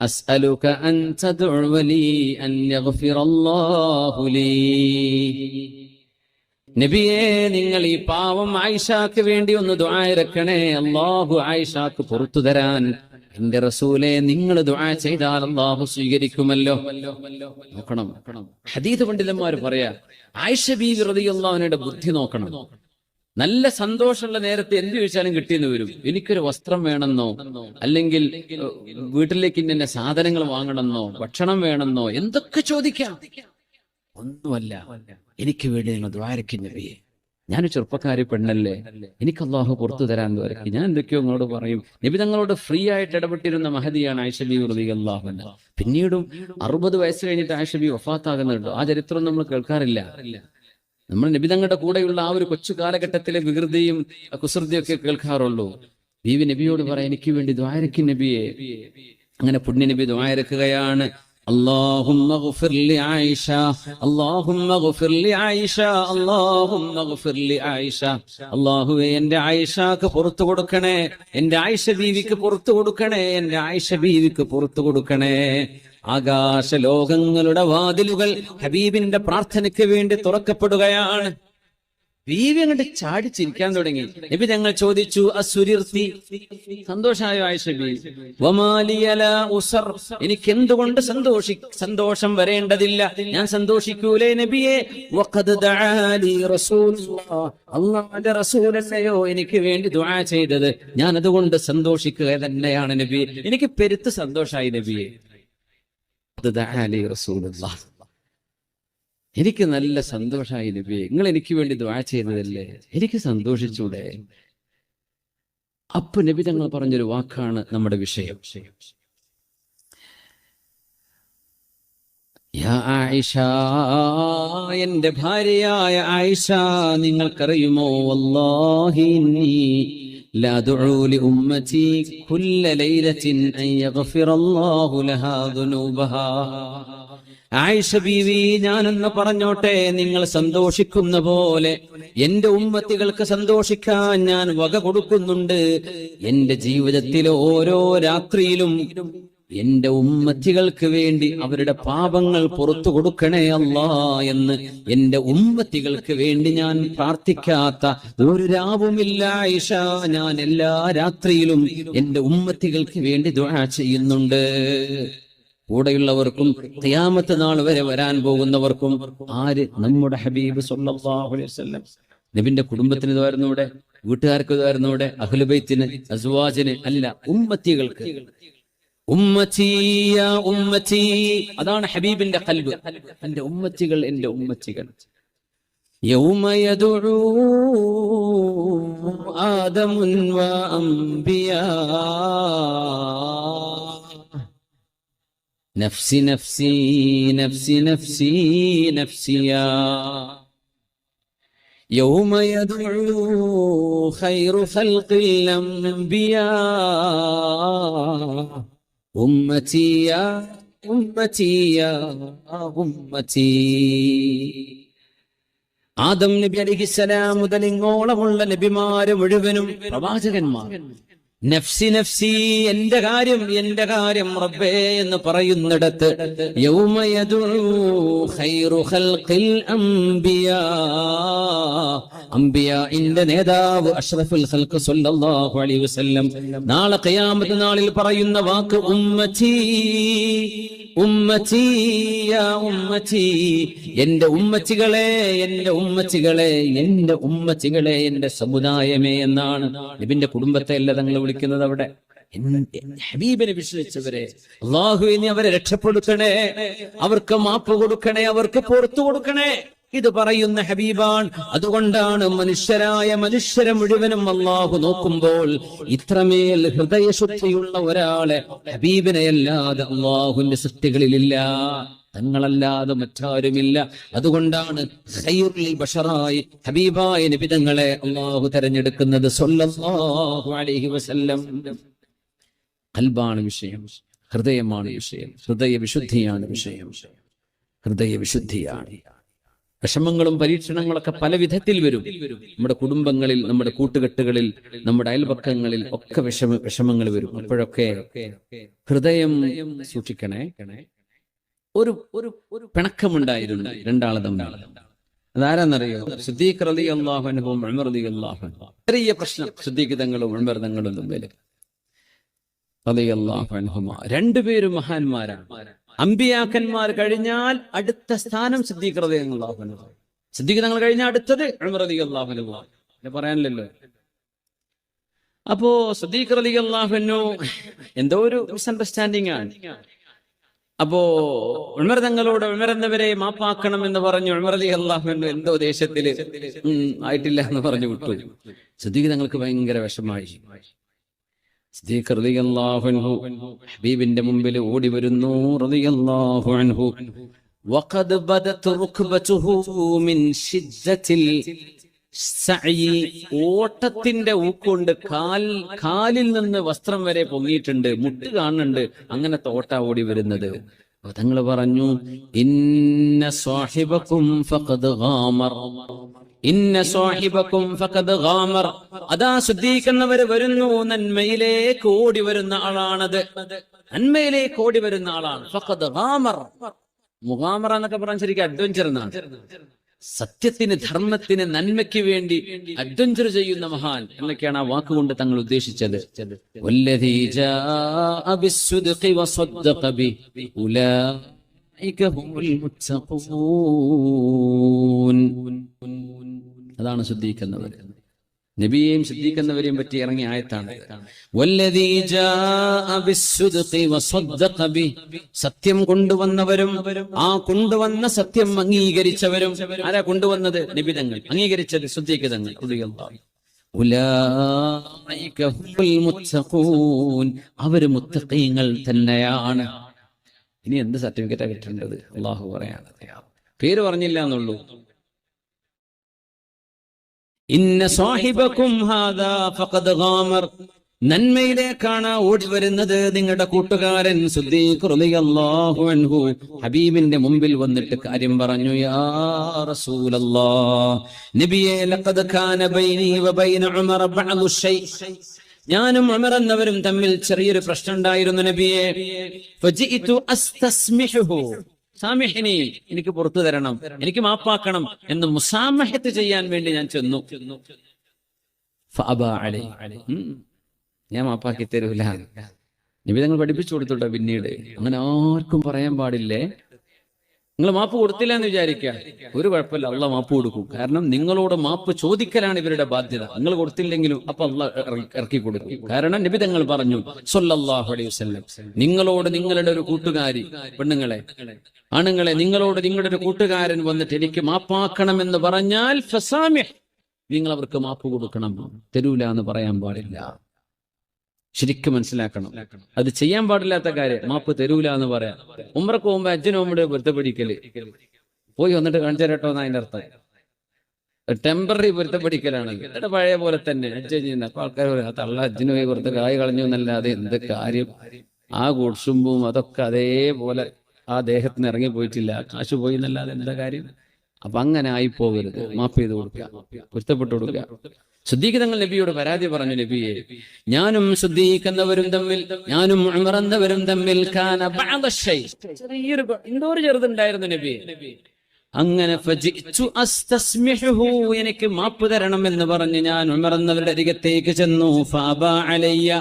أسألك أن تدعو لي أن يغفر الله لي നബിയെ നിങ്ങൾ ഈ പാവം ആയിഷാക്ക് വേണ്ടി ഒന്ന് ദുആയിരക്കണേ അള്ളാഹു ആയിഷാക്ക് പുറത്തു തരാൻ എന്റെ റസൂലെ നിങ്ങൾ ദുആ ചെയ്താൽ അള്ളാഹു സ്വീകരിക്കുമല്ലോ നോക്കണം ഹദീദ് പണ്ഡിതന്മാർ പറയാ ആയിഷ ബീവി റളിയല്ലാഹുവിന്റെ ബുദ്ധി നോക്കണം നല്ല സന്തോഷമുള്ള നേരത്തെ എന്ത് ചോദിച്ചാലും കിട്ടിയെന്ന് വരും. എനിക്കൊരു വസ്ത്രം വേണമെന്നോ അല്ലെങ്കിൽ വീട്ടിലേക്ക് ഇന്ന സാധനങ്ങൾ വാങ്ങണമെന്നോ ഭക്ഷണം വേണമെന്നോ എന്തൊക്കെ ചോദിക്കാം. ഒന്നുമല്ല. എനിക്ക് വേണ്ടി നിങ്ങൾ ദ്വാരക്കും നബിയെ. ഞാൻ ചെറുപ്പക്കാരി പെണ്ണല്ലേ. എനിക്ക് അള്ളാഹു പുറത്തു തരാൻ ദ്വാരക്ക് ഞാൻ എന്തൊക്കെയോ നിങ്ങളോട് പറയും. നബി തങ്ങളോട് ഫ്രീ ആയിട്ട് ഇടപെട്ടിരുന്ന മഹതിയാണ് ആയിഷബി ഉറുദി അള്ളാഹു പിന്നീടും അറുപത് വയസ്സ് കഴിഞ്ഞിട്ട് ആയിഷബി വഫാത്താകുന്നുണ്ട്. ആ ചരിത്രം നമ്മൾ കേൾക്കാറില്ല. നമ്മൾ നബി തങ്ങളുടെ കൂടെയുള്ള ആ ഒരു കൊച്ചു കാലഘട്ടത്തിലെ വികൃതിയും കുസൃതിയും ഒക്കെ കേൾക്കാറുള്ളൂ ബീവി നബിയോട് പറയാം എനിക്ക് വേണ്ടി ദ്വാരക്കും നബിയെ അങ്ങനെ പുണ്യ നബി ദ്വാരക്കുകയാണ് اللهم اغفر لعائشة اللهم اغفر لعائشة اللهم اغفر لعائشة അള്ളാഹുവെ എന്റെ ആയിഷാക്ക് പുറത്തു കൊടുക്കണേ എന്റെ ആയിഷ ബീവിക്ക് പുറത്തു കൊടുക്കണേ എന്റെ ആയിഷ ബീവിക്ക് പുറത്തു കൊടുക്കണേ ആകാശ ലോകങ്ങളുടെ വാതിലുകൾ ഹബീബിന്റെ പ്രാർത്ഥനയ്ക്ക് വേണ്ടി തുറക്കപ്പെടുകയാണ്. ബീവി അങ്ങോട്ട് ചാടി ചിരിക്കാൻ തുടങ്ങി. നബി ഞങ്ങൾ ചോദിച്ചു അസുരീർത്തി? വമാലിയല ഉസർ. എനിക്ക് എന്തുകൊണ്ട് സന്തോഷി സന്തോഷം വരേണ്ടതില്ല? ഞാൻ സന്തോഷിക്കൂലേ നബിയെ. അല്ലാഹുവിന്റെ റസൂലല്ലയോ എനിക്ക് വേണ്ടി ദുആ ചെയ്തത്? ഞാൻ അതുകൊണ്ട് സന്തോഷിക്കുക തന്നെയാണ് നബി എനിക്ക് പെരുത്ത് സന്തോഷായി നബിയെ. എനിക്ക് നല്ല സന്തോഷമായി നബിയെ. നിങ്ങൾ എനിക്ക് വേണ്ടി ദ്വാ ചെയ്യുന്നതല്ലേ? എനിക്ക് സന്തോഷിച്ചൂടെ? അപ്പൊ നബി തങ്ങൾ പറഞ്ഞൊരു വാക്കാണ് നമ്മുടെ വിഷയം. എന്റെ ഭാര്യയായ ആയിഷ നിങ്ങൾക്കറിയുമോ? വല്ലാഹി ഇന്നി لا أدعو لأمتي كل ليلة أن يغفر الله لها ذنوبها ആയിഷ ബീവി ഞാനെന്ന് പറഞ്ഞോട്ടെ നിങ്ങൾ സന്തോഷിക്കുന്ന പോലെ എന്റെ ഉമ്മത്തികൾക്ക് സന്തോഷിക്കാൻ ഞാൻ വക കൊടുക്കുന്നുണ്ട് എന്റെ ജീവിതത്തിലെ ഓരോ രാത്രിയിലും എന്റെ ഉമ്മത്തികൾക്ക് വേണ്ടി അവരുടെ പാപങ്ങൾ പുറത്തു കൊടുക്കണേ അല്ല എന്ന് എന്റെ ഉമ്മത്തികൾക്ക് വേണ്ടി ഞാൻ പ്രാർത്ഥിക്കാത്ത ഒരു രാവുമില്ല ഐഷ ഞാൻ എല്ലാ രാത്രിയിലും എന്റെ ഉമ്മത്തികൾക്ക് വേണ്ടി ദുആ ചെയ്യുന്നുണ്ട്. കൂടെയുള്ളവർക്കും ഖിയാമത്ത് നാൾ വരെ വരാൻ പോകുന്നവർക്കും ആര്? നമ്മുടെ ഹബീബ് അലൈഹി വസല്ലം. നബിന്റെ കുടുംബത്തിന് ഇതായിരുന്നു ഇവിടെ വീട്ടുകാർക്ക് ഇതായിരുന്നു ഇവിടെ അഖിലുബൈത്തിന് അസുവാജിന് അല്ല ഉമ്മത്തികൾക്ക്. ഉമ്മച്ചി യാ ഉമ്മച്ചി അതാണ് ഹബീബിന്റെ കൽബ് എന്റെ ഉമ്മച്ചികൾ എന്റെ ഉമ്മച്ചികൾ يوم يدعو آدم وأنبياء نفسي نفسي نفسي نفسي نفسي يا يوم يدعو خير خلق الأنبياء ഉമ്മച്ചി യാ ഉമ്മച്ചി യാ ആദം നബി അലിഹിസലാം മുതൽ ഇങ്ങോളമുള്ള നബിമാരെ മുഴുവനും പ്രവാചകന്മാർ. നഫ്സി നഫ്സി എന്റെ കാര്യം എന്റെ കാര്യം റബ്ബേ എന്ന് പറയുന്നിടത്ത് യൗമ യദുഉ ഖൈറു ഖൽഖിൽ അംബിയാ. അംബിയാഇന്റെ നേതാവ് അഷ്റഫുൽ ഖൽഖ് സല്ലല്ലാഹു അലൈഹി വസല്ലം. നാളെ ഖിയാമത്ത് നാളിൽ പറയുന്ന വാക്ക് ഉമ്മച്ചി. ഉമ്മച്ചി ഉമ്മച്ചി എന്റെ ഉമ്മച്ചികളെ എന്റെ ഉമ്മച്ചികളെ എന്റെ ഉമ്മച്ചികളെ എന്റെ സമുദായമേ എന്നാണ് നബിന്റെ കുടുംബത്തെ അല്ല തങ്ങൾ വിളിക്കുന്നത് അവിടെ. ഹബീബിനെ വിശ്വസിച്ചവരെ അള്ളാഹു ഇനി അവരെ രക്ഷപ്പെടുത്തണേ അവർക്ക് മാപ്പ് കൊടുക്കണേ അവർക്ക് പുറത്തു കൊടുക്കണേ. ഇത് പറയുന്ന ഹബീബാൻ അതുകൊണ്ടാണ് മനുഷ്യരായ മനുഷ്യരെ മുഴുവനും അള്ളാഹു നോക്കുമ്പോൾ ഇത്രമേൽ ഹൃദയശുദ്ധിയുള്ള ഒരാളെ ഹബീബിനെ അല്ലാതെ അള്ളാഹുവിന്റെ സൃഷ്ടികളിലില്ല. തങ്ങളല്ലാതെ മറ്റാരുമില്ല. അതുകൊണ്ടാണ് ബഷറായി ഹബീബായ നിബിതങ്ങളെ അള്ളാഹു തെരഞ്ഞെടുക്കുന്നത് അലൈഹി വസല്ലം. വിഷയം. ഹൃദയമാണ് വിഷയം. ഹൃദയ വിശുദ്ധിയാണ് വിഷയം. ഹൃദയ വിശുദ്ധിയാണ് വിഷമങ്ങളും പരീക്ഷണങ്ങളൊക്കെ പല വിധത്തിൽ വരും. നമ്മുടെ കുടുംബങ്ങളിൽ നമ്മുടെ കൂട്ടുകെട്ടുകളിൽ നമ്മുടെ അയൽപക്കങ്ങളിൽ ഒക്കെ വിഷമ വിഷമങ്ങൾ വരും. അപ്പോഴൊക്കെ ഹൃദയം സൂക്ഷിക്കണേ. ഒരു ഒരു ഒരു പിണക്കമുണ്ടായിരുന്നു രണ്ടാൾ തമ്മിൽ. അതാരാന്നറിയോ? സിദ്ദീഖ് റലി അള്ളാഹുനും ഉമർ റലി അള്ളാഹു ചെറിയ പ്രശ്നം. സിദ്ദീഖ് തങ്ങളും തമ്മിൽ റലി അള്ളാഹുഹുമ രണ്ടുപേരും മഹാന്മാരാണ്. അമ്പിയാക്കന്മാർ കഴിഞ്ഞാൽ അടുത്ത സ്ഥാനം സിദ്ദീഖ് റലി അള്ളാഹുനു സിദ്ദീഖ് കഴിഞ്ഞാൽ അടുത്തത് അള്ളാഹുനു പറയാനില്ലല്ലോ. അപ്പോ അള്ളാഹുനു എന്തോ ഒരു മിസ്അണ്ടർസ്റ്റാൻഡിംഗ് ആണ്. അപ്പോ ഉമർ തങ്ങളോട് എന്നവരെ മാപ്പാക്കണം എന്ന് പറഞ്ഞു ഉമർ അലി അള്ളാഹുവിന്റെ എന്തോ ദേശത്തിൽ ആയിട്ടില്ല എന്ന് പറഞ്ഞു വിട്ടു. സിദ്ദീഖ് തങ്ങൾക്ക് ഭയങ്കര വിഷമായി റളിയല്ലാഹു അൻഹു. ഹബീബിന്റെ മുമ്പിൽ ഓടി വരുന്നു റളിയല്ലാഹു അൻഹു. ഓട്ടത്തിന്റെ ഊക്കൊണ്ട്. കാൽ കാലിൽ നിന്ന് വസ്ത്രം വരെ പൊങ്ങിയിട്ടുണ്ട്. മുട്ട് കാണുന്നുണ്ട്. അങ്ങനെ തോട്ട ഓടി വരുന്നത് തങ്ങൾ പറഞ്ഞു ഇന്ന സ്വാഹിബക്കും ഫഖദ് ഗാമർ ഇന്ന സ്വാഹിബക്കും ഫഖദ് ഗാമർ അതാ ശുദ്ധീകരിക്കുന്നവര് വരുന്നു നന്മയിലേക്ക് ഓടി വരുന്ന ആളാണത്. നന്മയിലേക്ക് ഓടി വരുന്ന ആളാണ് ഫഖദ് ഗാമർ മുഗാമറ എന്നൊക്കെ പറഞ്ഞ ശരിക്കും അഡ്വഞ്ചർ എന്നാണ്. സത്യത്തിന് ധർമ്മത്തിന് നന്മയ്ക്ക് വേണ്ടി അഡ്വഞ്ചർ ചെയ്യുന്ന മഹാൻ എന്നൊക്കെയാണ് ആ വാക്കുകൊണ്ട് തങ്ങൾ ഉദ്ദേശിച്ചത്. അതാണ് ശുദ്ധീകരിക്കുന്നവർ. നബിയെയും ശുദ്ധീകരിക്കുന്നവരെയും പറ്റി ഇറങ്ങിയ ആയത്താണ്. സത്യം കൊണ്ടുവന്നവരും ആ കൊണ്ടുവന്ന സത്യം അംഗീകരിച്ചവരും ആരാ കൊണ്ടുവന്നത്? നിബിതങ്ങൾ അംഗീകരിച്ചത് മുത്തഖൂൻ. അവർ മുത്തഖീങ്ങൾ തന്നെയാണ്. ഇനി എന്ത് സർട്ടിഫിക്കറ്റാ കിട്ടേണ്ടത്? അള്ളാഹു പറയാണ്. പേര് പറഞ്ഞില്ല എന്നുള്ളൂ. ഇന്ന സാഹിബക്കും നന്മയിലേക്കാണ് ഓടി വരുന്നത് നിങ്ങളുടെ കൂട്ടുകാരൻ റളിയല്ലാഹു അൻഹു. ഹബീബിന്റെ മുമ്പിൽ വന്നിട്ട് കാര്യം പറഞ്ഞു യാ റസൂലല്ലാഹ് നബിയെ ലഖദ് കാന ബൈനി വബൈന ഉമർ ബഅദു ഷൈ ഞാനും ഉമർ എന്നവരും തമ്മിൽ ചെറിയൊരു പ്രശ്നം ഉണ്ടായിരുന്നു നബിയെ. ഫജിഇതു അസ്തസ്മിഹുഹു. സാമിഹിനി എനിക്ക് പുറത്തു തരണം എനിക്ക് മാപ്പാക്കണം എന്ന് മുസാമഹത്ത് ചെയ്യാൻ വേണ്ടി ഞാൻ ചെന്നു. ഞാൻ മാപ്പാക്കി തരൂല. നിബിധങ്ങൾ പഠിപ്പിച്ചു കൊടുത്തോട്ടെ പിന്നീട്. അങ്ങനെ ആർക്കും പറയാൻ പാടില്ലേ? നിങ്ങൾ മാപ്പ് കൊടുത്തില്ല എന്ന് വിചാരിക്കുക. ഒരു കുഴപ്പമില്ല അള്ള മാപ്പ് കൊടുക്കും. കാരണം നിങ്ങളോട് മാപ്പ് ചോദിക്കലാണ് ഇവരുടെ ബാധ്യത. നിങ്ങൾ കൊടുത്തില്ലെങ്കിലും അപ്പൊ അള്ള ഇറക്കി കൊടുക്കും. കാരണം നിബിതങ്ങൾ പറഞ്ഞു അലൈഹി വസല്ലം നിങ്ങളോട് നിങ്ങളുടെ ഒരു കൂട്ടുകാരി പെണ്ണുങ്ങളെ ആണുങ്ങളെ നിങ്ങളോട് നിങ്ങളുടെ ഒരു കൂട്ടുകാരൻ വന്നിട്ട് എനിക്ക് മാപ്പാക്കണം എന്ന് പറഞ്ഞാൽ നിങ്ങൾ അവർക്ക് മാപ്പ് കൊടുക്കണം. തരൂല എന്ന് പറയാൻ പാടില്ല. ശരിക്കും മനസ്സിലാക്കണം. അത് ചെയ്യാൻ പാടില്ലാത്ത കാര്യം മാപ്പ് തരൂല എന്ന് പറയാം. ഉമ്മറക്ക് പോകുമ്പോ അച്ഛനും അമ്മയുടെ പൊരുത്തപ്പെടിക്കൽ. പോയി വന്നിട്ട് കാണിച്ചു തരട്ടോ എന്നാ അതിന്റെ അർത്ഥം. ടെമ്പററി പൊരുത്തപ്പെടിക്കലാണ് എന്നിട്ട് പഴയ പോലെ തന്നെ. അച്ഛൻ ചെയ്യുന്ന അപ്പൊ ആൾക്കാർ പറയും "ആ തള്ള അച്ഛന് പോയി പുറത്ത് കായ് കളഞ്ഞു എന്നല്ലാതെ എന്ത് കാര്യം? ആ കുടുംബവും അതൊക്കെ അതേപോലെ ആ ദേഹത്തിന് ഇറങ്ങി പോയിട്ടില്ല. കാശ് പോയി എന്നല്ലാതെ എന്താ കാര്യം? അപ്പൊ അങ്ങനെ ആയി പോകരുത്. മാപ്പ് ചെയ്ത് കൊടുക്കുക. പൊരുത്തപ്പെട്ടു കൊടുക്കുക. ശുദ്ധീകരണങ്ങൾ നബിയോട് പരാതി പറഞ്ഞു നബിയെ ഞാനും ശുദ്ധീകരിക്കുന്നവരും തമ്മിൽ ഞാനും ഉമറന്നവരും തമ്മിൽ കാന ബഅദ ശൈ. ചെറിയൊരു എന്തോ ഒരു ചെറുതുണ്ടായിരുന്നു നബി അങ്ങനെ എനിക്ക് മാപ്പ് തരണം എന്ന് പറഞ്ഞ് ഞാൻ ഉമറന്നവരുടെ അരികത്തേക്ക് ചെന്നു ഫാബ അലയ്യ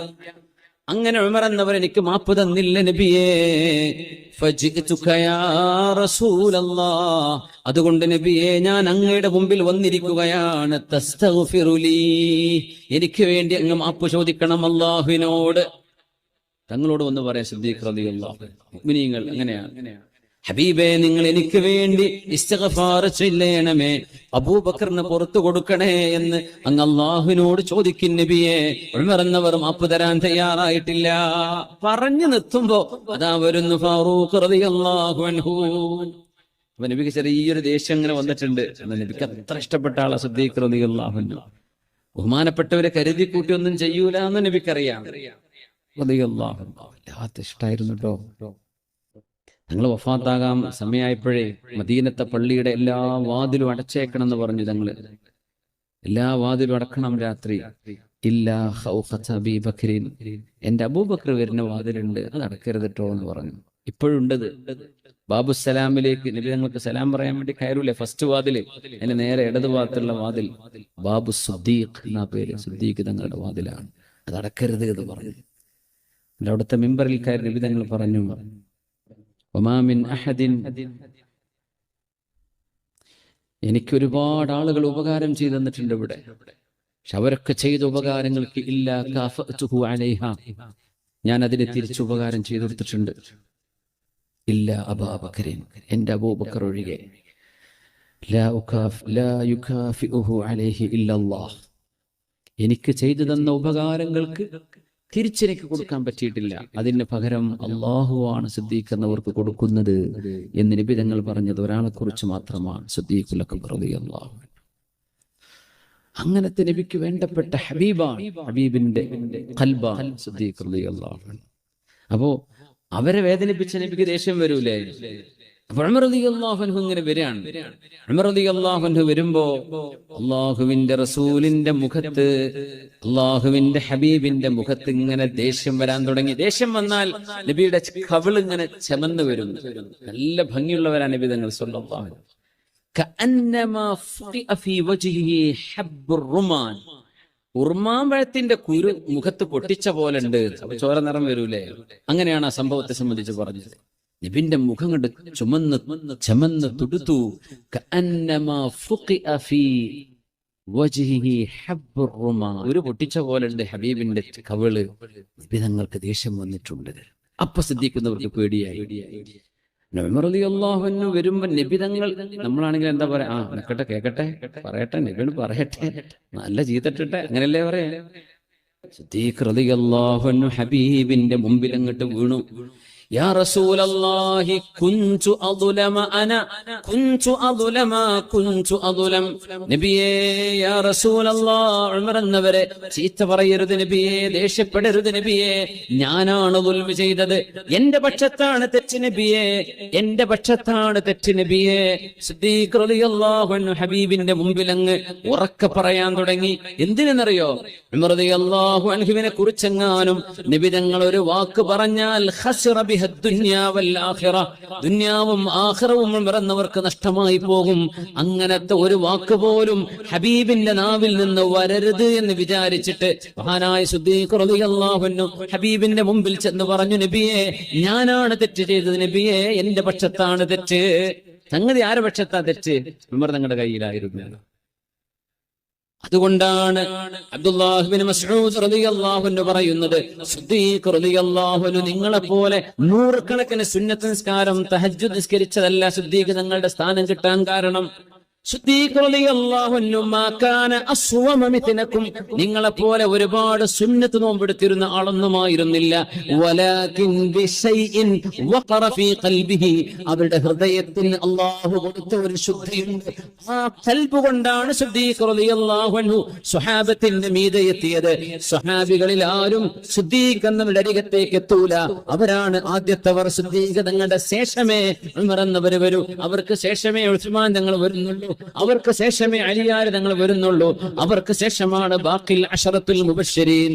അങ്ങനെ ഉമറന്നവർ എനിക്ക് മാപ്പ് തന്നില്ല നബിയേ. അതുകൊണ്ട് നബിയെ ഞാൻ അങ്ങയുടെ മുമ്പിൽ വന്നിരിക്കുകയാണ്. എനിക്ക് വേണ്ടി അങ്ങ് മാപ്പ് ചോദിക്കണം അള്ളാഹുവിനോട് തങ്ങളോട് വന്ന് പറയാൻ മുഅ്മിനീങ്ങൾ അങ്ങനെയാണ്. ഹബീബെ നിങ്ങൾ എനിക്ക് വേണ്ടി ഇസ്തിഗ്ഫാർ ചെയ്യണമേ. അബൂബക്കറിന് പുറത്തു കൊടുക്കണേ എന്ന് അങ്ങ് അള്ളാഹുവിനോട് ചോദിക്കും നബിയെ. ഉൾമറന്നവർ മാപ്പ് തരാൻ തയ്യാറായിട്ടില്ല. പറഞ്ഞു നിർത്തുമ്പോ അതാ വരുന്നു ഫാറൂഖ് അൻഹു. അപ്പൊ നബിക്ക് ചെറിയൊരു ദേഷ്യം ഇങ്ങനെ വന്നിട്ടുണ്ട്. നബിക്ക് അത്ര ഇഷ്ടപ്പെട്ട ആളെ റളിയല്ലാഹു അൻഹു. ബഹുമാനപ്പെട്ടവരെ കരുതി കൂട്ടി ഒന്നും ചെയ്യൂല എന്ന് നബിക്കറിയാം. വല്ലാത്ത ഇഷ്ടായിരുന്നു കേട്ടോ ഞങ്ങൾ വഫാത്താകാം. സമയമായപ്പോഴേ മദീനത്തെ പള്ളിയുടെ എല്ലാ വാതിലും അടച്ചേക്കണം എന്ന് പറഞ്ഞു ഞങ്ങൾ എല്ലാ വാതിലും അടക്കണം രാത്രി. ഇല്ലാ എന്റെ അബൂബക്കർ വരുന്ന വാതിലുണ്ട്. അത് അടക്കരുത് കേട്ടോ എന്ന് പറഞ്ഞു. ഇപ്പോഴുണ്ടത്. ബാബു സലാമിലേക്ക് നബി ഞങ്ങൾക്ക് സലാം പറയാൻ വേണ്ടി കയറൂലേ? ഫസ്റ്റ് വാതിൽ. അതിന്റെ നേരെ ഇടത് ഭാഗത്തുള്ള വാതിൽ. ബാബു സുദ്ദീഖ് എന്ന പേര് സുദ്ദീഖ് തങ്ങളുടെ വാതിലാണ്. അത് അടക്കരുത് എന്ന് പറഞ്ഞു. അവിടുത്തെ മെമ്പറിൽ കയറി നബി തങ്ങൾ പറഞ്ഞു. ഒമാമിൻ അഹദിൻ. എനിക്ക് ഒരുപാട് ആളുകൾ ഉപകാരം ചെയ്തു തന്നിട്ടുണ്ട് ഇവിടെ. പക്ഷെ അവരൊക്കെ ചെയ്ത ഉപകാരങ്ങൾക്ക് ഇല്ല ഞാൻ അതിനെ തിരിച്ചു ഉപകാരം ചെയ്തു കൊടുത്തിട്ടുണ്ട്. ഇല്ല അബാബക്കരൻ എന്റെ അബൂബക്കർ ഒഴികെ. എനിക്ക് ചെയ്തു തന്ന ഉപകാരങ്ങൾക്ക് തിരിച്ചെനിക്ക് കൊടുക്കാൻ പറ്റിയിട്ടില്ല. അതിന് പകരം അള്ളാഹുവാണ് സിദ്ദീഖ് എന്നവർക്ക് കൊടുക്കുന്നത് എന്ന് നിബിതങ്ങൾ പറഞ്ഞത് ഒരാളെ കുറിച്ച് മാത്രമാണ്. സിദ്ദീഖുലൊക്കെ അള്ളാഹു അങ്ങനത്തെ നബിക്ക് വേണ്ടപ്പെട്ട ഹബീബാണ് ഹബീബിന്റെ സിദ്ദീഖ്. അപ്പോ അവരെ വേദനിപ്പിച്ച നബിക്ക് ദേഷ്യം വരൂലേ? അപ്പൊ റളിയല്ലാഹു അൻഹു ഇങ്ങനെ വരികയാണ്. റളിയല്ലാഹു അൻഹു വരുമ്പോ അള്ളാഹുവിന്റെ റസൂലിന്റെ മുഖത്ത് അള്ളാഹുവിന്റെ ഹബീബിന്റെ മുഖത്ത് ഇങ്ങനെ ദേഷ്യം വരാൻ തുടങ്ങി. ദേഷ്യം വന്നാൽ നബിയുടെ കവിൾ ഇങ്ങനെ ചെമന്ന് വരും. നല്ല ഭംഗിയുള്ളവരാണ് നബി തങ്ങൾ ഹബ്ബുർ റുമാൻ. ഉർമാമ്പഴത്തിന്റെ കുരു മുഖത്ത് പൊട്ടിച്ച പോലെ ഉണ്ട്. അപ്പൊ ചോര നിറം വരൂലേ? അങ്ങനെയാണ് ആ സംഭവത്തെ സംബന്ധിച്ച് പറഞ്ഞത്. നബിന്റെ മുഖം കണ്ട് ചുമന്ന് ചമന്ന് തുടുത്തു. ഒരു പൊട്ടിച്ച പോലെ ഉണ്ട് ഹബീബിന്റെ കവൾ. നബി തങ്ങൾക്ക് ദേഷ്യം വന്നിട്ടുണ്ട്. അപ്പൊ ശ്രദ്ധിക്കുന്നവർക്ക് പേടിയായി. അള്ളാഹുവിന് വരുമ്പോ നബിതങ്ങൾ നമ്മളാണെങ്കിൽ എന്താ പറയാ ആ നിക്കട്ടെ കേക്കട്ടെ പറയട്ടെ നബിയോട് പറയട്ടെ നല്ല ചീത്തട്ടെ അങ്ങനല്ലേ പറയാ? ഹബീബിന്റെ മുമ്പിൽ അങ്ങോട്ട് വീണു. യാ റസൂലല്ലാഹി കുൻതു അദ്ലമ അന കുൻതു അദ്ലമ കുൻതു അദ്ലം. നബിയേ യാ റസൂലല്ലാഹ് ഉമർ എന്നവരെ നബിയേ ദേഷ്യപ്പെടരുത് നബിയേ ഞാനാണ് ദുൽമ ചെയ്തത്. എന്റെ പക്ഷത്താണ് തെറ്റ് നബിയേ എന്റെ പക്ഷത്താണ് തെറ്റ് നബിയേ. സിദ്ദീഖ് റളിയല്ലാഹു അൻഹു ഹബീബിന്റെ മുമ്പിൽ അങ്ങ് ഉറക്കെ പറയാൻ തുടങ്ങി. എന്തിനെന്നറിയോ? ഉമർ റളിയല്ലാഹു അൻഹുവിനെ കുറിച്ചെങ്ങാനും നബി തങ്ങൾ ഒരു വാക്ക് പറഞ്ഞാൽ ഖസ്റ ദുനിയാവും ആഖിറവും മറന്നവർക്ക് നഷ്ടമായി പോകും. അങ്ങനത്തെ ഒരു വാക്ക് പോലും ഹബീബിന്റെ നാവിൽ നിന്ന് വരരുത് എന്ന് വിചാരിച്ചിട്ട് മഹാനായ സുദ്ദീഖ് റളിയല്ലാഹു അൻഹു ഹബീബിന്റെ മുമ്പിൽ ചെന്ന് പറഞ്ഞു നബിയെ ഞാനാണ് തെറ്റ് ചെയ്തത്. നബിയെ എന്റെ പക്ഷത്താണ് തെറ്റ്. സംഗതി ആരുടെ പക്ഷത്താ തെറ്റ്? വിമർ തങ്ങളുടെ കയ്യിലായിരുന്നു. അതുകൊണ്ടാണ് അബ്ദുല്ലാഹിബിൻ മസ്ഊദ് റളിയല്ലാഹു പറയുന്നത് റളിയല്ലാഹു അൻഹു നിങ്ങളെ പോലെ നൂറുകണക്കിന് സുന്നത്ത് നിസ്കാരം തഹജ്ജുദ് നിസ്കരിച്ചതല്ല സിദ്ദീഖ് തങ്ങളുടെ സ്ഥാനം കിട്ടാൻ കാരണം. നിങ്ങളെ പോലെ ഒരുപാട് സുന്നത്ത് നോമ്പെടുത്തിരുന്ന ആളൊന്നുമായിരുന്നില്ല അവരുടെ ഹൃദയത്തിന് അള്ളാഹു കൊടുത്ത ഒരു ശുദ്ധിയുണ്ട് ആ കൽബ് കൊണ്ടാണ് സുഹാബത്തിന്റെ മീതെ എത്തിയത് സ്വഹാബികളിൽ ആരും സിദ്ദീഖ് എന്നവരുടെ അരികത്തേക്ക് എത്തൂല അവരാണ് ആദ്യത്തെ സിദ്ദീഖ് തങ്ങളുടെ ശേഷമേ ഉമർ എന്നവർ വരൂ അവർക്ക് ശേഷമേ ഉസ്മാൻ തങ്ങൾ വരുന്നുള്ളൂ അവർക്ക് ശേഷമേ അലിയാർ തങ്ങൾ വരുന്നുള്ളൂ. അവർക്ക് ശേഷമാണ് ബാക്കിൽ അഷറത്തുൽ മുബശ്ശരീൻ